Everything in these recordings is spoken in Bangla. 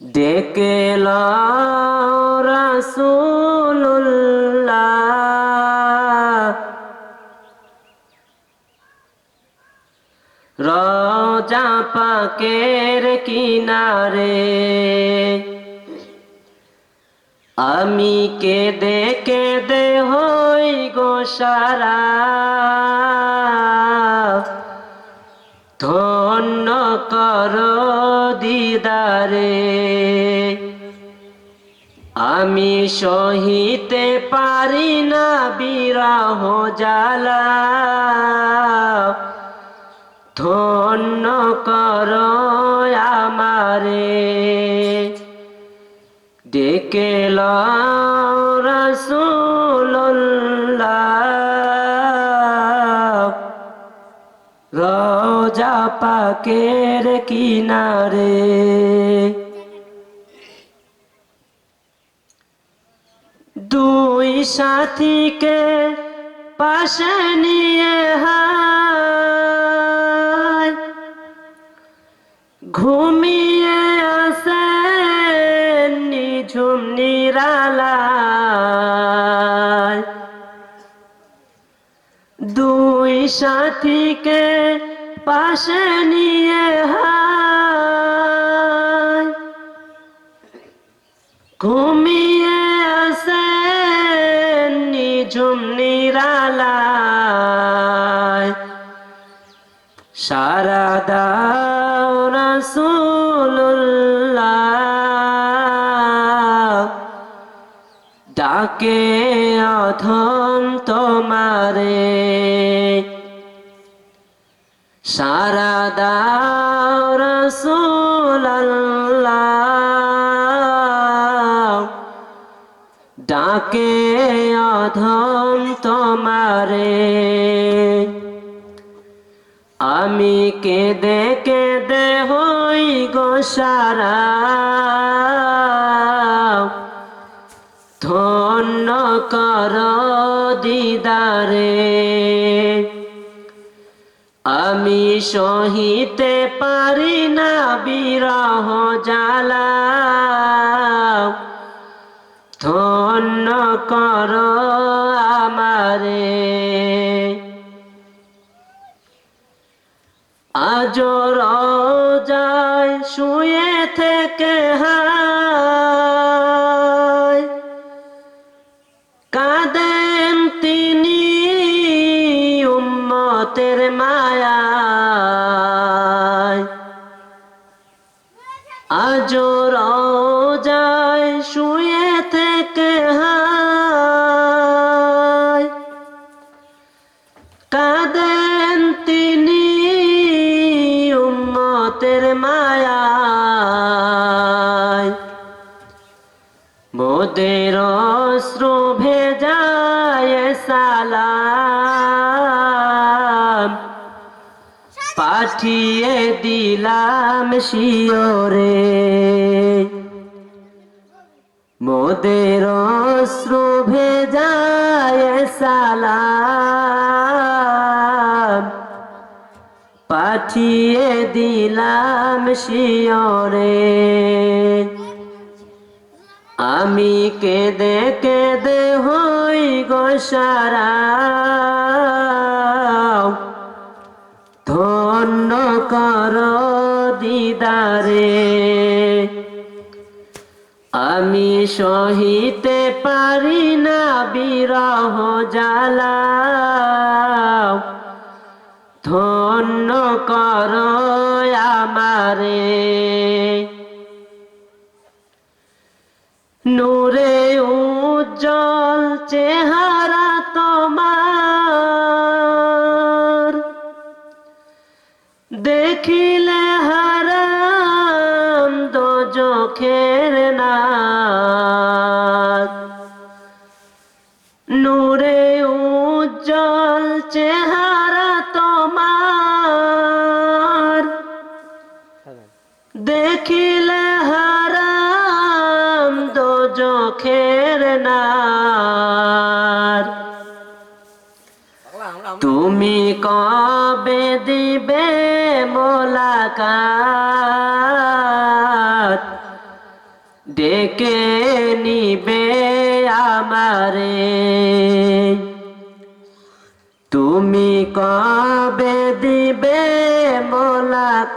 ডেকে রাসূলুল্লাহ। রোজা পাকের কিনারে আমি কেঁদে কেঁদে হই গো ধন্য কর দিদারে। আমি সহিতে পারি না বিরহ জ্বালা। ধন্য কর আমারে। ডেকে রসুল্লাহ পাকের কিনারে। দুই সাথীকে পাশে নিয়ে ঘুমিয়ে আসে নিঝুম নিরালায়। দুই সাথীকে পাশে নিয়ে ঘুমিয়ে আসে নিঝুম নিরালায়। সারা দাও ডাকে অধম তোমারে। সারা দাও রাসূলুল্লাহ। ডাকে অধম তোমারে। আমি কেঁদে কেঁদে হই গো সারা। ধন্য কর দিদারে। আমি সহিতে পারি না বিরহ জ্বালা। ধন্য কর আমারে। আজ যায় শুয়ে থেকে হায় আজ যায় শুয়ে থেকে হায়। কাঁদেন তিনি উম্মতের মায়ায়। মোদের অশ্রু ভেজায় সালাম। পাঠিয়ে দিলাম শিওরে। মোদের অশ্রু ভেজায় সালাম। পাঠিয়ে দিলাম শিওরে। আমি কেঁদে কেঁদে হই গো দিদারে। আমি সহিতে পারি না বিরহ জ্বালা। ধন্য কর আমারে। নূরে উজ্জ্বল চেহারা চোখের না নূরে উজ্জ্বল চেহারা তোমার। দেখিলে হারাম দো চোখের তুমি কবে দিবে মোলাকাত? ডেকে নিবে আমারে। তুমি কবে দিবে মোলাকাত?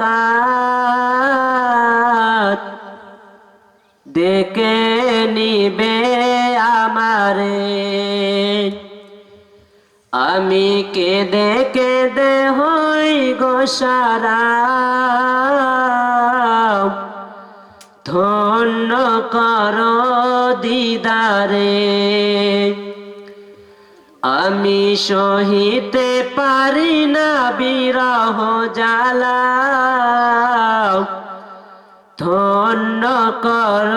ডেকে নিবে আমারে। আমি কেঁদে কেঁদে হই গোসারা ধন্য কর দিদারে। আমি সহিতে পারি না বিরহ জ্বালা। ধন্য কর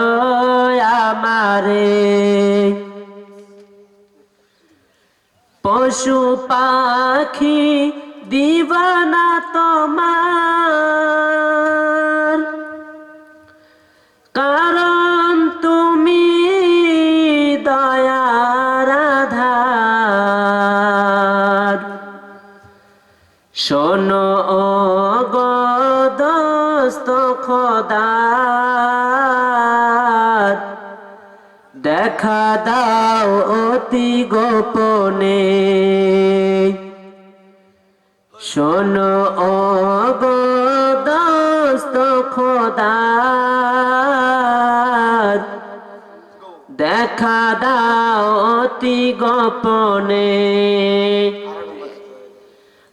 আমারে। পশু পাখি দিবানা তোমার খোদার। দেখা দাও অতি গোপনে। শোনো ও গদস্ত খোদার। দেখা দাও অতি গোপনে।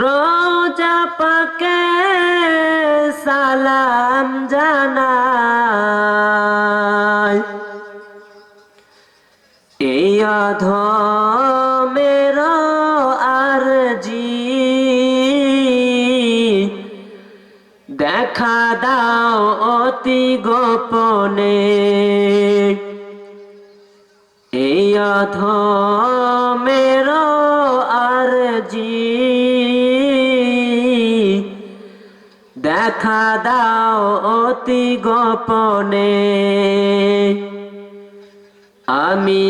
রোজা পাকে সালাম জানায় এই অধমের আরজি দেখা দাও অতি গোপনে। এই অধমের আরজি দেখা দাও অতি গোপনে। আমি